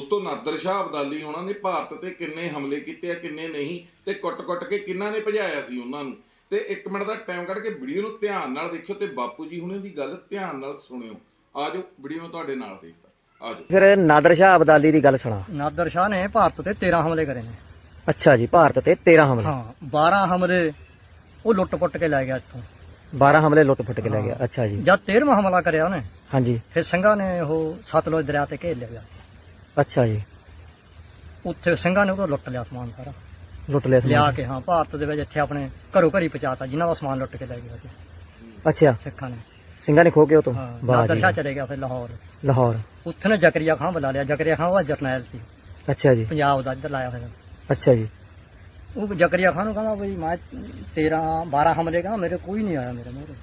ਦੋਸਤੋ ਨਾਦਰ ਸ਼ਾਹ ਅਬਦਾਲੀ ਉਹਨਾਂ ਨੇ ਭਾਰਤ ਤੇ ਕਿੰਨੇ ਹਮਲੇ ਕੀਤੇ ਆ ਕਿੰਨੇ ਨਹੀਂ ਤੇ ਕੁੱਟ-ਕੁੱਟ ਕੇ ਕਿੰਨਾਂ ਨੇ ਭਜਾਇਆ ਸੀ ਉਹਨਾਂ ਨੂੰ? ਤੇ 1 ਮਿੰਟ ਦਾ ਟਾਈਮ ਕੱਢ ਕੇ ਵੀਡੀਓ ਨੂੰ ਧਿਆਨ ਨਾਲ ਦੇਖਿਓ ਤੇ ਬਾਪੂ ਜੀ ਹੁਣੇ ਦੀ ਗੱਲ ਧਿਆਨ ਨਾਲ ਸੁਣਿਓ। ਆਜੋ ਵੀਡੀਓ ਨੂੰ ਤੁਹਾਡੇ ਨਾਲ ਦੇਖਦਾ। ਆਜੋ ਫਿਰ ਨਾਦਰ ਸ਼ਾਹ ਅਬਦਾਲੀ ਦੀ ਗੱਲ ਸੁਣਾ। ਨਾਦਰ ਸ਼ਾਹ ਨੇ ਭਾਰਤ ਤੇ 13 ਹਮਲੇ ਕਰੇ ਨੇ। ਅੱਛਾ ਜੀ ਭਾਰਤ ਤੇ 13 ਹਮਲੇ। ਹਾਂ 12 ਹਮਲੇ ਉਹ ਲੁੱਟ-ਪੁੱਟ ਕੇ ਲੈ ਗਿਆ ਇੱਥੋਂ। 12 ਹਮਲੇ ਲੁੱਟ ਫੁੱਟ ਕੇ ਲੈ ਗਿਆ ਅੱਛਾ ਜੀ। ਜਦ 13ਵਾਂ ਹਮਲਾ ਕਰਿਆ ਉਹਨੇ ਹਾਂਜੀ। ਫਿਰ ਸਿੰਘਾਂ ਨੇ ਉਹ ਸਤਲੁਜ ਦਰਿਆ ਤੇ ਘੇਰ ਲਿਆ। ਅੱਛਾ ਜੀ। ਉੱਥੇ ਸਿੰਘਾਂ ਨੇ ਉਹ ਲੁੱਟ ਲਿਆ ਸਮਾਨ ਸਾਰਾ। ਲੁੱਟ ਲਿਆ ਸਮਾਨ। ਲਿਆ ਕੇ ਹਾਂ ਭਾਰਤ ਦੇ ਵਿੱਚ ਇੱਥੇ ਆਪਣੇ ਘਰੋਂ ਘਰੀ ਪਹੁੰਚਾਤਾ ਜਿਨ੍ਹਾਂ ਦਾ ਸਮਾਨ ਲੁੱਟ ਕੇ ਲੈ ਸੀ ਅੱਛਾ। ਸਿੱਖਾਂ ਨੇ। ਸਿੰਘਾਂ ਨੇ ਖੋ ਕੇ ਉਹ ਤੋਂ? ਹਾਂ ਵਾਹ ਜੀ। ਚਲੇ ਗਿਆ ਫਿਰ ਲਾਹੌਰ। ਲਾਹੌਰ। ਉੱਥੇ ਨੇ ਜ਼ਕਰੀਆ ਖਾਨ ਬੁਲਾ ਲਿਆ। ਜ਼ਕਰੀਆ ਖਾਨ ਉਹਦਾ ਜਰਨੈਲ ਸੀ। ਅੱਛਾ ਜੀ। ਪੰਜਾਬ ਦਾ ਇੱਧਰ ਲਾਇਆ ਹੋਇਆ। ਅੱਛਾ ਜੀ। ਉਹ ਜ਼ਕਰੀਆ ਖਾਨ ਨੂੰ ਕਹਿੰਦਾ ਬਈ ਮੈਂ 13 12 ਹਮਲੇ ਕਹਿੰਦਾ ਮੇਰੇ ਕੋਈ ਨਹੀਂ ਆਇਆ ਮੇਰੇ ਮੂਹਰੇ।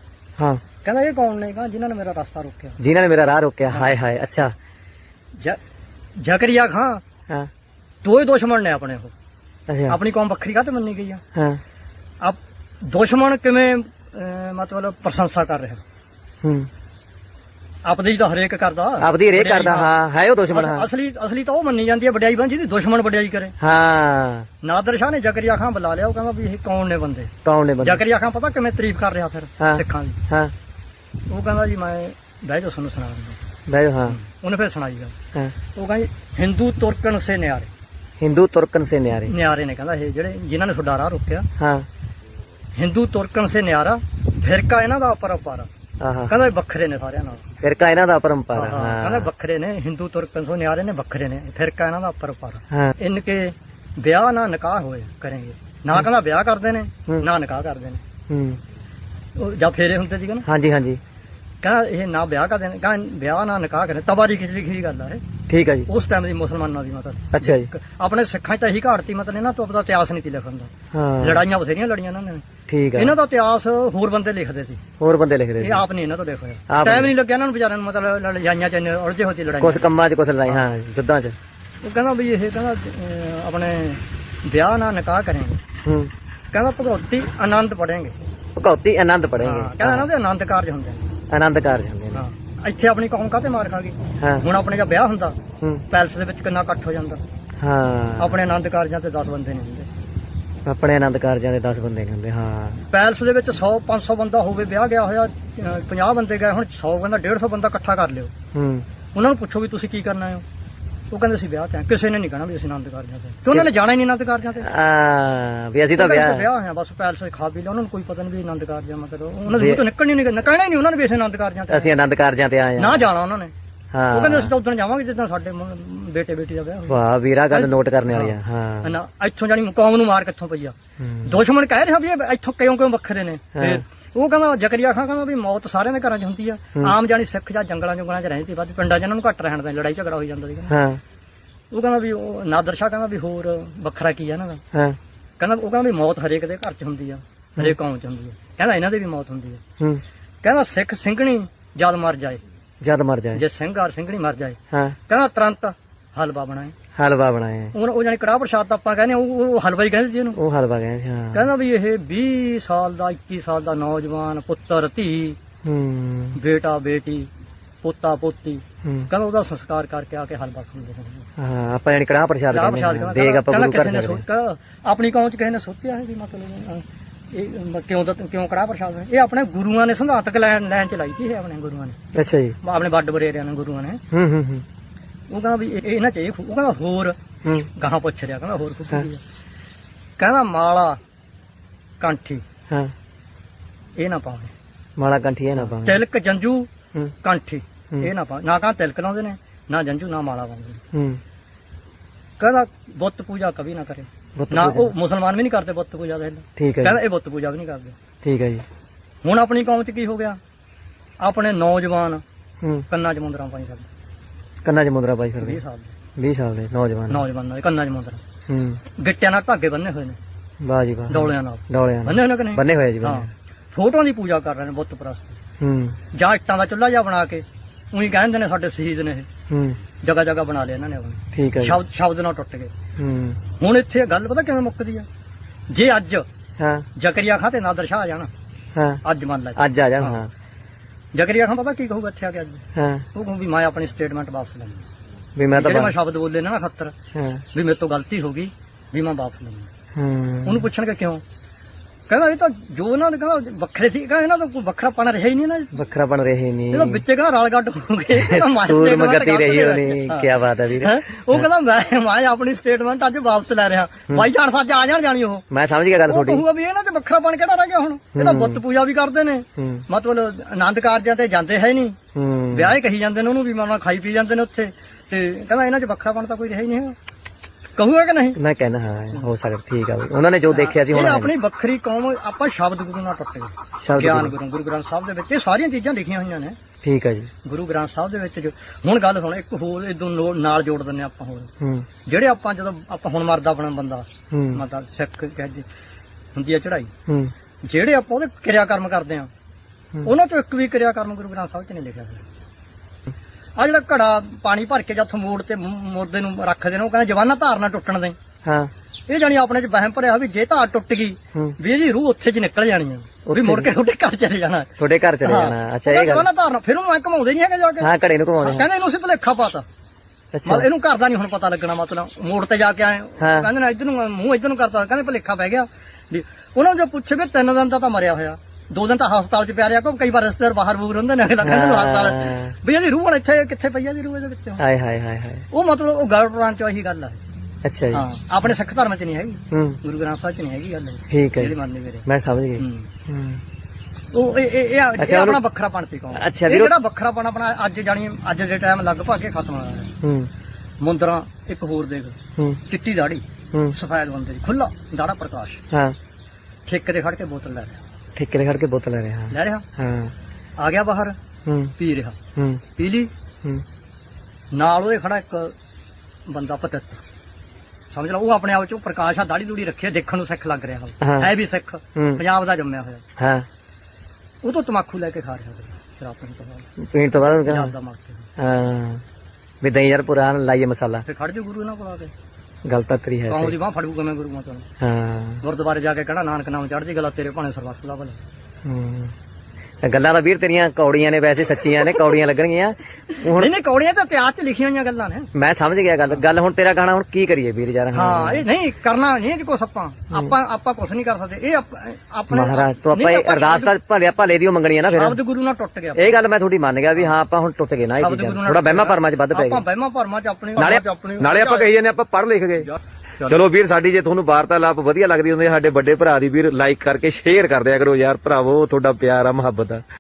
ਹਾਂ। ਕਹਿੰਦਾ ਇਹ ਕੌਣ ਨੇ? ਕਹਿੰਦਾ ਜਿਨ੍ਹਾਂ ਨੇ ਮੇਰਾ ਰਸਤਾ ਰੋਕਿਆ। ਜਿਨ੍ਹਾਂ ਨੇ ਮੇਰਾ ਰਾਹ ਰੋਕਿਆ। ਹਾਏ ਹਾਏ ਅੱਛਾ। ਜ- ਜ਼ਕਰੀਆ ਖਾਨ ਹਾਂ। ਦੋ ਹੀ ਦੁਸ਼ਮਣ ਨੇ ਆਪਣੇ ਉਹ। ਅੱਛਾ। ਆਪਣੀ ਕੌਮ ਵੱਖਰੀ ਕਾਹਤੇ ਮੰਨੀ ਗਈ ਆ? ਹਾਂ। ਆਪ ਦੁਸ਼ਮਣ ਕਿਵੇਂ ਅਹ, ਮਤਲਬ ਪ੍ਰਸ਼ੰਸਾ ਕਰ ਰਿਹਾ? ਹੂੰ। ਆਪਦੀ ਤਾਂ ਹਰੇਕ ਕਰਦਾ। ਆਪਦੀ ਰੇ ਵਡਿਆਈ ਕਰਦਾ ਹਾਂ ਹੈ ਉਹ ਦੁਸ਼ਮਣ ਅਸ- ਹਾਂ। ਅਸਲੀ ਅਸਲੀ ਤਾਂ ਉਹ ਮੰਨੀ ਜਾਂਦੀ ਹੈ ਵਡਿਆਈ ਬਣ ਜਿਹਦੀ ਦੁਸ਼ਮਣ ਵਡਿਆਈ ਕਰੇ। ਹਾਂ। ਨਾਦਰ ਸ਼ਾਹ ਨੇ ਜ਼ਕਰੀਆ ਖਾਨ ਬੁਲਾ ਲਿਆ ਉਹ ਕਹਿੰਦਾ ਵੀ ਇਹ ਕੌਣ ਨੇ ਬੰਦੇ? ਕੌਣ ਨੇ ਬੰਦੇ? ਜ਼ਕਰੀਆ ਖਾਨ ਪਤਾ ਕਿਵੇਂ ਤਾਰੀਫ ਕਰ ਰਿਹਾ ਫਿਰ ਹਾਂ। ਸਿੱਖਾਂ ਦੀ? ਹਾਂ। ਉਹ ਕਹਿੰਦਾ ਜੀ ਮੈਂ ਬਹਿ ਜਾ ਤੁਹਾਨੂੰ ਸੁਣਾ ਦਿੰਦਾ। ਬਹਿ ਜਾਓ, ਹਾਂ। ਉਹਨੇ ਫਿਰ ਸੁਣਾਈ ਗੱਲ। ਹਾਂ। ਉਹ ਕਹਿੰਦਾ ਹਿੰਦੂ ਤੁਰਕਨ ਸੇ ਨਿਆਰੇ। ਹਿੰਦੂ ਤੁਰਕਨ ਸੇ ਨਿਆਰੇ। ਨਿਆਰੇ ਨੇ ਕਹਿੰਦਾ ਇਹ ਜਿਹੜੇ ਜਿਨ੍ਹਾਂ ਨੇ ਤੁਹਾਡਾ ਰਾਹ ਰੋਕਿਆ। ਹਾਂ। ਹਿੰਦੂ ਤੁਰਕਨ ਸੇ ਨਿਆਰਾ ਫਿਰਕਾ ਇਹਨਾਂ ਦਾ ਅਪਰਪਾਰ ਆਹਾ। ਕਹਿੰਦਾ ਇਹ ਵੱਖਰੇ ਨੇ ਸਾਰਿਆਂ ਨਾਲ। ਫਿਰਕਾ ਇਹਨਾਂ ਦਾ ਪਰੰਪਰਾ ਹਾਂ, ਕਹਿੰਦਾ ਹਾਂ ਵੱਖਰੇ ਨੇ ਹਿੰਦੂ ਤੁਰਕਨ ਸੋ ਨਿਆਰੇ ਨੇ ਵੱਖਰੇ ਨੇ। ਫਿਰਕਾ ਇਹਨਾਂ ਦਾ ਅਪਰਪਾਰ ਹਾਂ। ਇਨਕੇ ਵਿਆਹ ਨਾ ਨਿਕਾਹ ਹੋਏ ਕरेंगे ਨਾ ਕਹਿੰਦਾ ਵਿਆਹ ਕਰਦੇ ਨੇ ਹੂੰ। ਨਾ ਨਿਕਾਹ ਕਰਦੇ ਨੇ। ਹੂੰ। ਉਹ ਜਦ ਫੇਰੇ ਹੁੰਦੇ ਸੀਗੇ ਨਾ ਹਾਂਜੀ ਹਾਂਜੀ। ਕਹਿੰਦਾ ਇਹ ਨਾ ਵਿਆਹ ਕਰਦੇ ਨੇ ਕਹਿੰਦਾ ਵਿਆਹ ਨਾ ਨਿਕਾਹ ਕਰਦੇ ਤਬਾਰੀ ਕਿਸ ਲਿਖੀ ਗੱਲ ਆ ਇਹ। ਠੀਕ ਹੈ ਜੀ। ਉਸ ਟਾਈਮ ਦੀ ਮੁਸਲਮਾਨਾਂ ਦੀ ਮਤਲਬ। ਅੱਛਾ ਜੀ। ਆਪਣੇ ਸਿੱਖਾਂ 'ਚ ਤਾਂ ਇਹੀ ਘਾੜਤੀ ਮਤਲਬ ਇਹਨਾਂ ਤੋਂ ਆਪਦਾ ਇਤਿਹਾਸ ਨਹੀਂ ਸੀ ਲਿਖਣ ਦਾ। ਹਾਂ। ਲੜਾਈਆਂ ਬਥੇਰੀਆਂ ਲੜੀਆਂ ਇਹਨਾਂ ਨੇ। ਠੀਕ ਹੈ ਇਹਨਾਂ ਦਾ ਇਤਿਹਾਸ ਹੋਰ ਬੰਦੇ ਲਿਖਦੇ ਸੀ। ਹੋਰ ਬੰਦੇ ਲਿਖਦੇ ਇਹ ਸੀ ਆਪ ਨਹੀਂ ਇਹਨਾਂ ਤੋਂ ਲਿਖਿਆ ਟਾਈਮ ਨਹੀਂ। ਲੱਗਿਆ ਇਹਨਾਂ ਨੂੰ ਵਿਚਾਰਿਆਂ ਨੂੰ ਮਤਲਬ ਲੜਾਈਆਂ 'ਚ ਉਲਝੇ ਸੀ ਲੜਾਈਆਂ ਕੁਛ ਕੰਮਾਂ 'ਚ ਕੁਛ ਲੜਾਈ ਹਾਂ ਜੁੱਦਾਂ 'ਚ। ਉਹ ਕਹਿੰਦਾ ਵੀ ਇਹ ਕਹਿੰਦਾ ਆਪਣੇ ਵਿਆਹ ਨਾਲ ਨਿਕਾਹ ਕਰਾਂਗੇ। ਹੂੰ। ਕਹਿੰਦਾ ਭਗਵਤੀ ਆਨੰਦ ਪੜਾਂਗੇ ਭਗਉਤੀ ਆਨੰਦ ਹਾਂ ਪੜेंगे ਕਹਿੰਦਾ ਇਹਨਾਂ ਦੇ ਆਨੰਦ ਕਾਰਜ ਹੁੰਦੇ ਨੇ। ਆਨੰਦ ਕਾਰਜ ਹੁੰਦੇ ਨੇ। ਹਾਂ। ਇੱਥੇ ਆਪਣੀ ਕੌਮ ਕਾਤੇ ਮਾਰ ਖਾ ਗਈ? ਹਾਂ। ਹੁਣ ਆਪਣੇ ਜਦ ਵਿਆਹ ਹੁੰਦਾ ਹੂੰ। ਪੈਲਸ ਦੇ ਵਿੱਚ ਕਿੰਨਾ ਇਕੱਠ ਹੋ ਜਾਂਦਾ। ਹਾਂ। ਆਪਣੇ ਆਨੰਦ ਕਾਰਜਾਂ ਤੇ 10 ਬੰਦੇ ਨਹੀਂ ਹੁੰਦੇ। ਆਪਣੇ ਆਨੰਦ ਕਾਰਜਾਂ ਦੇ 10 ਬੰਦੇ ਨੇ ਹੁੰਦੇ ਹਾਂ। ਪੈਲਸ ਦੇ ਵਿੱਚ 100 500 ਬੰਦਾ ਹੋਵੇ ਵਿਆਹ ਗਿਆ ਹੋਇਆ ਅਹ, 50 ਬੰਦੇ ਗਏ ਹੁਣ 100 ਬੰਦਾ 150 ਬੰਦਾ ਇਕੱਠਾ ਕਰ ਲਿਓ। ਹੂੰ। ਉਹਨਾਂ ਨੂੰ ਪੁੱਛੋ ਵੀ ਤੁਸੀਂ ਕੀ ਕਰਨਾ ਹੈ। ਉਹ ਕਹਿੰਦੇ ਸੀ ਵਿਆਹ ਤੇ ਆਏ। ਕਿਸੇ ਨੇ ਨਹੀਂ ਕਹਿਣਾ ਵੀ ਅਸੀਂ ਆਨੰਦ ਕਾਰਜਾਂ ਤੇ। ਕਿ ਉਹਨਾਂ ਨੇ ਜਾਣਾ ਹੀ ਨਹੀਂ ਆਨੰਦ ਕਾਰਜਾਂ ਤੇ। ਆ ਵੀ ਅਸੀਂ ਤਾਂ ਵਿਆਹ ਵਿਆਹ ਹੋਇਆ ਬਸ ਪੈਲਸ ਤੇ ਖਾ ਪੀ ਲਿਆ ਉਹਨਾਂ ਨੂੰ ਕੋਈ ਪਤਾ ਨਹੀਂ ਵੀ ਆਨੰਦ ਕਾਰਜਾਂ ਮਤਲਬ ਉਹਨਾਂ ਦੇ ਮੂੰਹ ਤੋਂ ਨਿਕਲਣੀ ਨਹੀਂ ਕਹਿਣਾ ਹੀ ਨਹੀਂ ਉਹਨਾਂ ਨੇ ਵੀ ਅਸੀਂ ਆਨੰਦ ਕਾਰਜਾਂ ਤੇ ਅਸੀਂ ਆਨੰਦ ਕਾਰਜਾਂ ਤੇ ਆਏ ਨਾ ਜਾਣਾ ਉਹਨਾਂ ਨੇ। ਉਹ ਕਹਿੰਦੇ ਅਸੀਂ ਤਾਂ ਉਦੋਂ ਜਾਵਾਂਗੇ ਜਦੋਂ ਸਾਡੇ ਬੇਟੇ ਬੇਟੀ ਦਾ ਵਿਆਹ ਹੋਵੇ ਵਾਹ ਵੀਰਾ ਗੱਲ ਨੋਟ ਕਰਨੇ ਵਾਲੀ ਆ ਹਾਂ। ਨਾ ਇੱਥੋਂ ਜਾਣੀ ਕੌਮ ਨੂੰ ਮਾਰ ਕਿੱਥੋਂ ਪਈ ਆ। ਹੂੰ। ਦੁਸ਼ਮਣ ਕਹਿ ਰਿਹਾ ਵੀ ਇਹ ਇੱਥੋਂ ਕਿਉਂ ਕਿਉਂ ਵੱਖਰੇ ਨੇ। ਹਾਂ। ਉਹ ਕਹਿੰਦਾ ਜ਼ਕਰੀਆ ਖਾਨ ਕਹਿੰਦਾ ਵੀ ਮੌਤ ਸਾਰਿਆਂ ਦੇ ਘਰਾਂ 'ਚ ਹੁੰਦੀ ਆ। ਆਮ ਜਾਣੀ ਸਿੱਖ ਜਾਂ ਜੰਗਲਾਂ ਜੰਗਲਾਂ 'ਚ ਰਹਿੰਦੇ ਸੀ ਬਾਅਦ ਪਿੰਡਾਂ 'ਚ ਇਹਨਾਂ ਨੂੰ ਘੱਟ ਰਹਿਣ ਦਾ ਲੜਾਈ ਝਗੜਾ ਹੋਈ ਜਾਂਦਾ ਸੀਗਾ। ਹਾਂ। ਉਹ ਕਹਿੰਦਾ ਵੀ ਉਹ ਨਾਦਰ ਸ਼ਾਹ ਕਹਿੰਦਾ ਵੀ ਹੋਰ ਵੱਖਰਾ ਕੀ ਆ ਇਹਨਾਂ ਦਾ? ਹਾਂ। ਕਹਿੰਦਾ ਉਹ ਕਹਿੰਦਾ ਵੀ ਮੌਤ ਹਰੇਕ ਦੇ ਘਰ 'ਚ ਹੁੰਦੀ ਆ ਹਰੇਕ ਕੌਮ 'ਚ ਹੁੰਦੀ ਆ। ਕਹਿੰਦਾ ਇਹਨਾਂ ਦੇ ਵੀ ਮੌਤ ਹੁੰਦੀ ਆ। ਹੂੰ। ਕਹਿੰਦਾ ਸਿੱਖ ਸਿੰਘਣੀ ਜਦ ਮਰ ਜਾਏ। ਜਦ ਮਰ ਜਾਏ। ਜੇ ਸਿੰਘ ਸਿੰਘਣੀ ਮਰ ਜਾਏ। ਹਾਂ। ਕਹਿੰਦਾ ਤੁਰੰਤ ਹਲਵਾ ਬਣਾਏ। ਹਲਵਾ ਬਣਾਏ ਉਹ ਉਹ ਜਾਨੀ ਕੜਾਹ ਪ੍ਰਸ਼ਾਦ ਤਾਂ ਆਪਾਂ ਕਹਿੰਦੇ ਆ, ਉਹ ਉਹ ਹਲਵਾ ਹੀ ਕਹਿੰਦੇ ਸੀ ਇਹਨੂੰ। ਉਹ ਹਲਵਾ ਸੀ ਹਾਂ। ਕਹਿੰਦਾ ਵੀ ਇਹ 20 ਸਾਲ ਦਾ 21 ਸਾਲ ਦਾ ਨੌਜਵਾਨ ਪੁੱਤਰ ਧੀ ਹੂੰ। ਬੇਟਾ ਬੇਟੀ ਪੋਤਾ ਪੋਤੀ। ਹੂੰ। ਕਹਿੰਦਾ ਉਹਦਾ ਸੰਸਕਾਰ ਕਰਕੇ ਆ ਕੇ ਹਲਵਾ ਖਾਂਦੇ ਨੇ। ਹਾਂ ਆਪਾਂ ਯਾਨੀ ਕੜਾਹ ਪ੍ਰਸ਼ਾਦ ਕੜਾਹ ਕਹਿੰਦੇ ਪ੍ਰਸ਼ਾਦ ਹਾਂ। ਕਹਿੰਦਾ ਦੇਗ ਆਪਾਂ ਕਹਿੰਦਾ ਗੁਰੂ ਘਰ ਕਿਸੇ ਨੇ ਸਕਦੇ ਸੋਚਿਆ ਆਪਣੀ ਕੌਮ ਚ ਕਿਸੇ ਨੇ ਸੋਚਿਆ ਹੈ ਵੀ ਮਤਲਬ ਅਹ, ਇਹ ਮ- ਕਿਉਂ ਦਾ ਕਿਉਂ ਕੜਾਹ ਪ੍ਰਸ਼ਾਦ ਹੈ? ਇਹ ਆਪਣੇ ਗੁਰੂਆਂ ਨੇ ਸੰਧਾਤਕ ਲੈਣ ਲੈਣ ਚ ਲਾਈ ਸੀ ਇਹ ਆਪਣੇ ਗੁਰੂਆਂ ਨੇ। ਅੱਛਾ ਜੀ। ਆਪਣੇ ਵੱਡ ਵਡੇਰਿਆਂ ਨੇ ਗੁਰੂਆਂ ਨੇ। ਹੂੰ ਹੂੰ ਹੂੰ। ਉਹ ਕਹਿੰਦਾ ਵੀ ਇਹ- ਇਹਨਾਂ ਚ ਇਹ ਖੂ- ਉਹ ਕਹਿੰਦਾ ਹੋਰ। ਹੂੰ। ਗਾਹਾਂ ਪੁੱਛ ਰਿਹਾ ਕਹਿੰਦਾ ਹੋਰ ਕੁਝ ਕੀ ਹੈ ਕਹਿੰਦਾ ਮਾਲਾ ਕੰਠੀ। ਹਾਂ। ਇਹ ਨਾ ਪਾਵੇ। ਮਾਲਾ ਕੰਠੀ ਹੈ ਨਾ ਪਾਵੇਂ। ਤਿਲਕ ਜੰਜੂ ਹੂੰ। ਕੰਠੀ। ਹੂੰ। ਇਹ ਨਾ ਪਾ ਨਾ ਕਹਾਂ ਤਿਲਕ ਲਾਉਂਦੇ ਨੇ ਨਾ ਜੰਜੂ ਨਾ ਮਾਲਾ ਪਾਉਂਦੇ ਨੇ। ਹੂੰ। ਕਹਿੰਦਾ ਬੁੱਤ ਪੂਜਾ ਕਵੀ ਨਾ ਕਰੇ। ਬੁੱਤ ਨਾ ਪੂਜਾ। ਉਹ ਮੁਸਲਮਾਨ ਵੀ ਨਹੀਂ ਕਰਦੇ ਬੁੱਤ ਪੂਜਾ ਦੇ ਠੀਕ ਹੈ ਕਹਿੰਦਾ ਜੀ ਇਹ ਬੁੱਤ ਪੂਜਾ ਵੀ ਨਹੀਂ ਕਰਦੇ। ਠੀਕ ਹੈ ਜੀ। ਹੁਣ ਆਪਣੀ ਕੌਮ 'ਚ ਕੀ ਹੋ ਗਿਆ? ਆਪਣੇ ਨੌਜਵਾਨ ਹੂੰ। ਕੰਨਾਂ 'ਚ ਮੁੰਦਰਾਂ ਪਾਈ ਕਰਦੇ ਕੰਨਾਂ 'ਚ ਮੁੰਦਰਾ ਪਾਈ 20 ਫਿਰਦੇ ਸਾਲ ਦੇ। 20 ਸਾਲ ਦੇ ਨੌਜਵਾਨ। ਨੌਜਵਾਨਾਂ ਦੇ ਕੰਨਾਂ 'ਚ ਮੁੰਦਰਾਂ। ਹੂੰ। ਗਿੱਟਿਆਂ ਨਾਲ ਧਾਗੇ ਬੰਨੇ ਹੋਏ ਨੇ। ਵਾਹ ਜੀ ਵਾਹ। ਡੋਲਿਆਂ ਨਾਲ। ਡੋਲਿਆਂ ਨਾਲ। ਬੰਨੇ ਹੋਏ ਨੇ ਕਿ ਨਹੀਂ? ਬੰਨੇ ਹੋਏ ਜੀ ਹਾਂ। ਫੋਟੋਆਂ ਦੀ ਪੂਜਾ ਕਰ ਰਹੇ ਨੇ ਬੁੱਤ ਪ੍ਰਸਤ। ਹੂੰ। ਜਾਂ ਇੱਟਾਂ ਦਾ ਚੁੱਲ੍ਹਾ ਜਿਹਾ ਬਣਾ ਕੇ ਉਹੀ ਕਹਿੰਦੇ ਨੇ ਸਾਡੇ ਸ਼ਹੀਦ ਨੇ ਇਹ। ਹੂੰ। ਜਗ੍ਹਾ ਜਗ੍ਹਾ ਬਣਾ ਲਿਆ ਇਹਨਾਂ ਨੇ ਆਪਣੇ। ਠੀਕ ਹੈ ਸ਼ਬਦ ਸ਼ਬਦ ਨਾਲ ਟੁੱਟ ਗਏ। ਹੂੰ। ਹੁਣ ਇੱਥੇ ਗੱਲ ਪਤਾ ਕਿਵੇਂ ਮੁੱਕਦੀ ਆ? ਜੇ ਅੱਜ ਹਾਂ। ਜ਼ਕਰੀਆ ਖਾਂ ਤੇ ਨਾਦਰ ਸ਼ਾਹ ਆ ਜਾਣ ਹਾਂ। ਅੱਜ ਮੰਨ ਲੈ। ਅੱਜ ਆ ਜਾਣ ਹਾਂ। ਜ਼ਕਰੀਆ ਖਾਂ ਪਤਾ ਕੀ ਕਹੂਗਾ ਇੱਥੇ ਆ ਕੇ ਅੱਜ? ਹਾਂ। ਉਹ ਕਹੂ ਵੀ ਮੈਂ ਆਪਣੀ ਸਟੇਟਮੈਂਟ ਵਾਪਸ ਲੈਣੀ ਵੀ ਮੈਂ ਤਾਂ ਜਿਹੜੇ ਮੈਂ ਸ਼ਬਦ ਬੋਲੇ ਨਾ ਨਾ ਖੱਤਰ ਹਾਂ। ਵੀ ਮੇਰੇ ਤੋਂ ਗਲਤੀ ਹੋ ਗਈ ਵੀ ਮੈਂ ਵਾਪਸ ਲਵਾਂ ਹੂੰ। ਉਹਨੂੰ ਪੁੱਛਣਗੇ ਕਿਉਂ? ਕਹਿੰਦਾ ਇਹ ਤਾਂ ਜੋ ਉਹਨਾਂ ਦੇ ਕਹਿੰਦਾ ਵੱਖਰੇ ਸੀ ਕਹਿੰਦਾ ਇਹਨਾਂ ਦਾ ਕੋਈ ਵੱਖਰਾਪਣ ਰਿਹਾ ਹੀ ਨਹੀਂ ਨਾ ਵੱਖਰਾ ਬਣ ਰਹੇ ਨਹੀਂ। ਇਹਦਾ ਵਿੱਚੇ ਕਹਿੰਦਾ ਰਲ ਗੱਡ ਹੋ ਗਏ ਇਹਦਾ ਮਾਰ ਸੂਰ statement ਮਗਤੀ ਗਲਤ ਰਹੀ ਹੋਣੀ। ਹਾਂ। ਕੀ ਬਾਤ ਹੈ ਵੀਰ। ਹੈਂ? ਉਹ ਕਹਿੰਦਾ ਮੈਂ ਮੈਂ ਆਪਣੀ ਸਟੇਟਮੈਂਟ ਅੱਜ ਵਾਪਸ ਲੈ ਰਿਹਾ। ਬਾਈ ਚਾਂਸ ਅੱਜ ਆ ਜਾਣ ਜਾਣੀ ਉਹ। ਮੈਂ ਸਮਝ ਗਿਆ ਗੱਲ ਉਹ ਤੁਹਾਡੀ। ਕਹੂਗਾ ਵੀ ਇਹਨਾਂ ਤੇ ਵੱਖਰਾਪਣ ਕਿਹੜਾ ਰਹਿ ਗਿਆ ਹੁਣ? ਇਹ ਤਾਂ ਬੁੱਤ ਪੂਜਾ ਵੀ ਕਰਦੇ ਨੇ। ਹੂੰ। ਮਤਲਬ ਆਨੰਦ ਕਾਰਜਾਂ ਤੇ ਜਾਂਦੇ ਹੈ ਨਹੀਂ। ਹੂੰ। ਵਿਆਹ ਹੀ ਕਹੀ ਜਾਂਦੇ ਨੇ ਉਹਨੂੰ ਵੀ ਮਾਮਾ ਖਾਈ ਪੀ ਜਾਂਦੇ ਨੇ ਉੱਥੇ। ਤੇ ਕਹਿੰਦਾ ਇਹਨਾਂ 'ਚ ਵੱਖਰਾਪਣ ਤਾਂ ਕੋਈ ਰਿਹਾ ਹੀ ਨਹੀਂ। ਹੈਗਾ ਕਹੂਗਾ ਕਿ ਨਹੀਂ? ਮੈਂ ਕਹਿੰਦਾ ਹਾਂ ਹੋ ਸਕਦਾ ਠੀਕ ਆ। ਬਈ ਉਹਨਾਂ ਨੇ ਜੋ ਦੇਖਿਆ ਸੀ ਇਹ ਹੁਣ ਆਪਣੀ ਵੱਖਰੀ ਕੌਮ ਆਪਾਂ ਸ਼ਬਦ ਗੁਰੂ ਨਾਲ ਟੁੱਟ। ਸ਼ਬਦ ਗਿਆਨ ਗੁਰੂ। ਗੁਰੂ ਗੁਰੂ ਗ੍ਰੰਥ ਸਾਹਿਬ ਦੇ ਵਿੱਚ ਇਹ ਸਾਰੀਆਂ ਚੀਜ਼ਾਂ ਲਿਖੀਆਂ ਹੋਈਆਂ ਨੇ। ਠੀਕ ਆ ਜੀ। ਗੁਰੂ ਗ੍ਰੰਥ ਸਾਹਿਬ ਦੇ ਵਿੱਚ ਜੋ ਹੁਣ ਗੱਲ ਸੁਣ ਇੱਕ ਹੋਰ ਇਦੋਂ ਨਾਲ ਜੋੜ ਦਿੰਨੇ ਆਪਾਂ ਹੋਰ। ਹੂੰ। ਜਿਹੜੇ ਆਪਾਂ ਜਦੋਂ ਆਪਾਂ ਹੁਣ ਮਰਦਾ ਆਪਣਾ ਬੰਦਾ ਹੂੰ। ਮਤਲਬ ਸਿੱਖ ਕਹਿੰਦੇ ਹੁੰਦੀ ਆ ਚੜਾਈ ਹੂੰ। ਜਿਹੜੇ ਆਪਾਂ ਉਹਦੇ ਕਿਰਿਆ ਕਰਮ ਕਰਦੇ ਆ ਹੂੰ। ਉਹਨਾਂ ਚੋਂ ਇੱਕ ਵੀ ਕਿਰਿਆ ਕਰਮ ਗੁਰੂ ਗ੍ਰੰਥ ਸਾਹਿਬ 'ਚ ਨਹੀਂ ਲਿਖਿਆ ਹੋਇਆ। ਆ ਜਿਹੜਾ ਘੜਾ ਪਾਣੀ ਭਰ ਕੇ ਜਦ ਮੋੜ ਤੇ ਮੁਰਦੇ ਨੂੰ ਰੱਖਦੇ ਨੇ ਉਹ ਕਹਿੰਦੇ ਜਵਾਨਾ ਧਾਰਨਾ ਟੁੱਟਣ ਦੇ ਹਾਂ। ਇਹ ਜਾਨੀ ਆਪਣੇ 'ਚ ਵਹਿਮ ਭਰਿਆ ਵੀ ਜੇ ਧਾਰ ਟੁੱਟ ਗਈ ਵੀ ਇਹਦੀ ਰੂਹ ਉੱਥੇ 'ਚ ਨਿਕਲ ਜਾਣੀ ਆ। ਉਹ ਵੀ ਮੁੜ ਕੇ ਉਹਦੇ ਘਰ ਚਲੇ ਜਾਣਾ। ਤੁਹਾਡੇ ਘਰ ਚਲੇ ਜਾਣਾ। ਅੱਛਾ ਇਹ ਗੱਲ। ਜਵਾਨਾ ਧਾਰਨਾ ਫਿਰ ਉਹਨੂੰ ਐ ਘਮਾਉਂਦੇ ਨਹੀਂ ਹੈਗੇ ਜਾ ਕੇ। ਹਾਂ ਘੜੇ ਨੂੰ ਘੁਮਾਉਂਦੇ ਕਹਿੰਦੇ ਇਹਨੂੰ ਅਸੀਂ ਭੁਲੇਖਾ ਪਾਤਾ। ਅੱਛਾ। ਇਹਨੂੰ ਘਰ ਦਾ ਨਹੀਂ ਹੁਣ ਪਤਾ ਲੱਗਣਾ ਮਤਲਬ ਮੋੜ ਤੇ ਜਾ ਕੇ ਆਏ। ਕਹਿੰਦੇ ਨਾ ਇਧਰ ਨੂੰ ਮੂੰਹ ਇਧਰ ਨੂੰ ਕਰਤਾ। ਕਹਿੰਦੇ ਭੁਲੇਖਾ ਪੈ ਗਿਆ। ਵੀ ਉਹਨਾਂ ਨੂੰ ਜੇ ਪੁੱਛੇ ਤਿੰਨ ਦਿਨ ਦਾ ਤਾਂ ਮਰਿਆ ਹੋਇਆ। ਦੋ ਦਿਨ ਤਾਂ ਹਸਪਤਾਲ 'ਚ ਪਿਆ ਰਿਹਾ ਕੋ ਕਈ ਵਾਰ ਰਿਸ਼ਤੇਦਾਰ ਬਾਹਰ ਬੂਰ ਹੁੰਦੇ ਨੇ ਅਗਲਾ ਕਹਿੰਦੇ ਨੂੰ ਹਸਪਤਾਲ ਹਾਂ। ਵੀ ਇਹਦੀ ਰੂਹ ਹੁਣ ਇੱਥੇ ਕਿੱਥੇ ਪਈ ਆ ਦੀ ਰੂਹ ਇਹਦੇ ਵਿੱਚ? ਹਾਏ ਹਾਏ ਹਾਏ ਹਾਏ। ਉਹ ਮਤਲਬ ਉਹ ਗਲਪੁਰਾਂ 'ਚ ਇਹੀ ਗੱਲ ਆ। ਅੱਛਾ ਜੀ। ਹਾਂ ਆਪਣੇ ਸਿੱਖ ਧਰਮ 'ਚ ਨਹੀਂ ਹੈਗੀ। ਹੂੰ। ਗੁਰੂ ਗ੍ਰੰਥ ਸਾਹਿਬ 'ਚ ਨਹੀਂ ਹੈਗੀ ਗੱਲ ਠੀਕ ਹੈ। ਜਿਹੜੀ ਜੀ ਮੰਨਦੇ ਮੇਰੇ। ਮੈਂ ਸਮਝ ਗਈ ਹੂੰ। ਹੂੰ। ਉਹ ਇਹ ਇਹ ਆਪਣਾ ਵੱਖਰਾਪਣ ਸੀ ਕੌਮ। ਅੱਛਾ, ਵੀਰੋ- ਜਿਹੜਾ ਵੱਖਰਾਪਣ ਆਪਣਾ ਅੱਜ ਜਾਣੀ ਅੱਜ ਦੇ ਟਾਈਮ ਲਗਭਗ ਕੇ ਖਤਮ ਹੈ ਹੂੰ। ਮੁੰਦਰਾ ਇੱਕ ਹੋਰ ਦੇਖ। ਹੂੰ। ਚਿੱਟੀ ਦਾੜੀ। ਹੂੰ। ਸਫੈਦ ਬੰਦੇ ਦੀ। ਖੁੱਲਾ ਦਾੜਾ ਪ੍ਰਕਾਸ਼। ਹਾਂ। ਠੇਕੇ ਤੇ ਖੜ ਕੇ ਬੋਤਲ ਲੈ ਰਿਹਾ ਠੇਕੇ ਖੜ ਕੇ ਬੋਤਲ ਲੈ ਰਿਹਾ। ਲੈ ਰਿਹਾ? ਹਾਂ। ਆ ਗਿਆ ਬਾਹਰ? ਹੂੰ। ਪੀ ਰਿਹਾ। ਹੂੰ। ਪੀ ਲਈ ਹੂੰ। ਨਾਲ ਉਹਦੇ ਖੜਾ ਇੱਕ ਬੰਦਾ ਪਤਿਤ। ਸਮਝ ਲਓ ਉਹ ਆਪਣੇ ਆਪ ਚੋਂ ਪ੍ਰਕਾਸ਼ ਆ ਦਾੜੀ ਦੂੜੀ ਰੱਖਿਆ ਦੇਖਣ ਨੂੰ ਸਿੱਖ ਲੱਗ ਰਿਹਾ। ਹਾਂ। ਹੈ ਵੀ ਸਿੱਖ। ਹੂੰ। ਪੰਜਾਬ ਦਾ ਜੰਮਿਆ ਹੋਇਆ। ਹਾਂ। ਉਹ ਤੋਂ ਤਮਾਕੂ ਲੈ ਕੇ ਖਾ ਰਿਹਾ ਸੀ ਸ਼ਰਾਬ ਪੀਣ ਤੋਂ ਬਾਅਦ। ਪੀਣ ਤੋਂ ਬਾਅਦ ਉਹਨੂੰ ਪੰਜਾਬ ਕਹਿੰਦਾ ਦਾ ਮਰਤੇ ਹਾਂ। ਵੀ ਦਈ ਯਾਰ ਪੁਰਾਣ ਲਾਈਏ ਮਸਾਲਾ। ਤੇ ਖੜ ਜਾ ਗੁਰੂ ਨਾਲ ਕੋਲ ਆ ਕੇ। ਗੱਲ ਤਾਂ ਤੇਰੀ ਹੈ ਸਹੀ। ਦੀ ਬਾਹ ਫੜੂਗਾ ਮੈਂ ਗੁਰੂ ਮਾਤਾ ਨੂੰ। ਹਾਂ। ਗੁਰਦੁਆਰੇ ਜਾ ਕੇ ਕਹਣਾ ਨਾਨਕ ਨਾਮ ਚੜ੍ਹਦੀ ਗਲਾ ਤੇਰੇ ਭਾਣੇ ਸਰਬੱਤ ਦਾ ਭਲਾ। ਹੂੰ। ਗੱਲਾਂ ਤਾਂ ਵੀਰ ਤੇਰੀਆਂ ਕੌੜੀਆਂ ਨੇ ਵੈਸੇ ਸੱਚੀਆਂ ਨੇ ਕੌੜੀਆਂ ਲੱਗਣਗੀਆਂ। ਹੁਣ ਨਹੀਂ ਨਹੀਂ ਕੌੜੀਆਂ ਤਾਂ ਇਤਿਹਾਸ 'ਚ ਲਿਖੀਆਂ ਹੋਈਆਂ ਗੱਲਾਂ ਨੇ। ਮੈਂ ਸਮਝ ਗਿਆ ਗੱਲ। ਗੱਲ ਹੁਣ ਤੇਰਾ ਗਾਣਾ ਹੁਣ ਕੀ ਕਰੀਏ ਵੀਰ ਯਾਰ? ਹਾਂ ਇਹ ਨਹੀਂ ਕਰਨਾ ਨਹੀਂ ਇਹ ਕੁਛ ਆਪਾਂ ਆਪਾਂ ਆਪਾਂ ਕੁਛ ਨਹੀਂ ਕਰ ਸਕਦੇ। ਇਹ ਆਪ- ਆਪਣੇ ਮਹਾਰਾਜ ਤੋਂ ਆਪਾਂ ਨਹੀਂ, ਇਹ ਅਰਦਾਸ ਤਾਂ ਭਲੇ ਭਲੇ ਦੀ ਮੰਗਣੀ ਆ ਨਾ ਫਿਰ। ਸ਼ਬਦ ਗੁਰੂ ਨਾਲ ਟੁੱਟ ਗਿਆ। ਇਹ ਗੱਲ ਮੈਂ ਤੁਹਾਡੀ ਮੰਨ ਗਿਆ ਵੀ ਹਾਂ ਆਪਾਂ ਹੁਣ ਟੁੱਟ ਗਏ ਨਾ ਇਹ ਸ਼ਬਦ ਚੀਜ਼ਾਂ। ਗੁਰੂ ਨਾਲ ਥੋੜਾ ਵਹਿਮਾ ਭਰਮਾਂ ਚ ਵੱਧ ਪੈ ਆਪਾਂ ਗਏ। ਵਹਿਮਾਂ ਭਰਮਾਂ 'ਚ ਆਪਣੀ ਨਾਲੇ ਚ ਆਪਣੀ ਨਾਲੇ ਆਪਾਂ ਕਹੀ ਜਾਂਦੇ ਆਪਾਂ ਪੜ੍ਹ ਲਿਖ ਗਏ। ਚਲੋ। ਵੀਰ, ਸਾਡੀ ਜੇ ਤੁਹਾਨੂੰ ਵਾਰਤਾਲਾਪ ਵਧੀਆ ਲੱਗਦੀ ਹੁੰਦੀ ਹੈ, ਸਾਡੇ ਵੱਡੇ ਭਰਾ ਦੀ ਵੀਰ ਲਾਈਕ ਕਰਕੇ ਸ਼ੇਅਰ ਕਰ ਦਿਆ ਕਰੋ ਯਾਰ, ਭਰਾਵੋ, ਤੁਹਾਡਾ ਪਿਆਰ ਆ, ਮੁਹੱਬਤ ਆ।